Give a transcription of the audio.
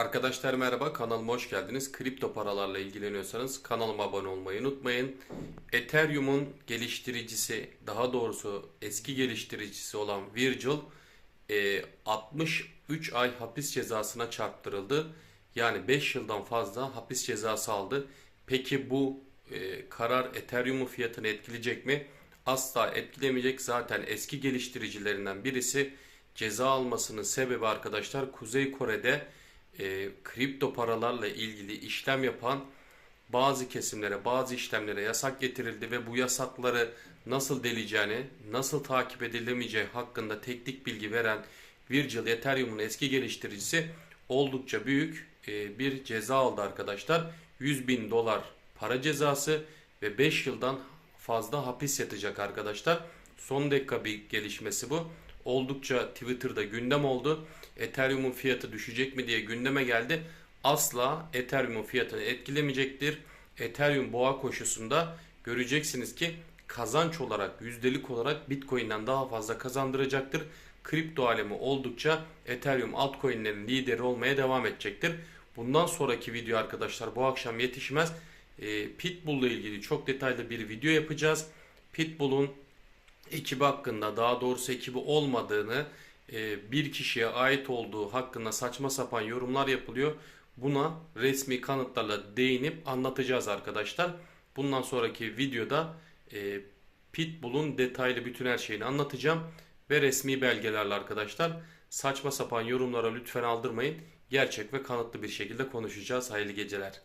Arkadaşlar merhaba kanalıma hoş geldiniz. Kripto paralarla ilgileniyorsanız kanalıma abone olmayı unutmayın. Ethereum'un geliştiricisi daha doğrusu eski geliştiricisi olan Virgil e, 63 ay hapis cezasına çarptırıldı. Yani 5 yıldan fazla hapis cezası aldı. Peki bu e, karar Ethereum'un fiyatını etkileyecek mi? Asla etkilemeyecek. Zaten eski geliştiricilerinden birisi ceza almasının sebebi arkadaşlar Kuzey Kore'de e, kripto paralarla ilgili işlem yapan bazı kesimlere, bazı işlemlere yasak getirildi ve bu yasakları nasıl deleceğini, nasıl takip edilemeyeceği hakkında teknik bilgi veren Virgil Ethereum'un eski geliştiricisi oldukça büyük e, bir ceza aldı arkadaşlar. 100 bin dolar para cezası ve 5 yıldan fazla hapis yatacak arkadaşlar. Son dakika bir gelişmesi bu. Oldukça Twitter'da gündem oldu. Ethereum'un fiyatı düşecek mi diye gündeme geldi. Asla Ethereum'un fiyatını etkilemeyecektir. Ethereum boğa koşusunda göreceksiniz ki kazanç olarak, yüzdelik olarak Bitcoin'den daha fazla kazandıracaktır. Kripto alemi oldukça Ethereum altcoin'lerin lideri olmaya devam edecektir. Bundan sonraki video arkadaşlar bu akşam yetişmez. E, Pitbull ile ilgili çok detaylı bir video yapacağız. Pitbull'un ekibi hakkında daha doğrusu ekibi olmadığını e, bir kişiye ait olduğu hakkında saçma sapan yorumlar yapılıyor. Buna resmi kanıtlarla değinip anlatacağız arkadaşlar. Bundan sonraki videoda e, Pitbull'un detaylı bütün her şeyini anlatacağım ve resmi belgelerle arkadaşlar. Saçma sapan yorumlara lütfen aldırmayın. Gerçek ve kanıtlı bir şekilde konuşacağız. Hayırlı geceler.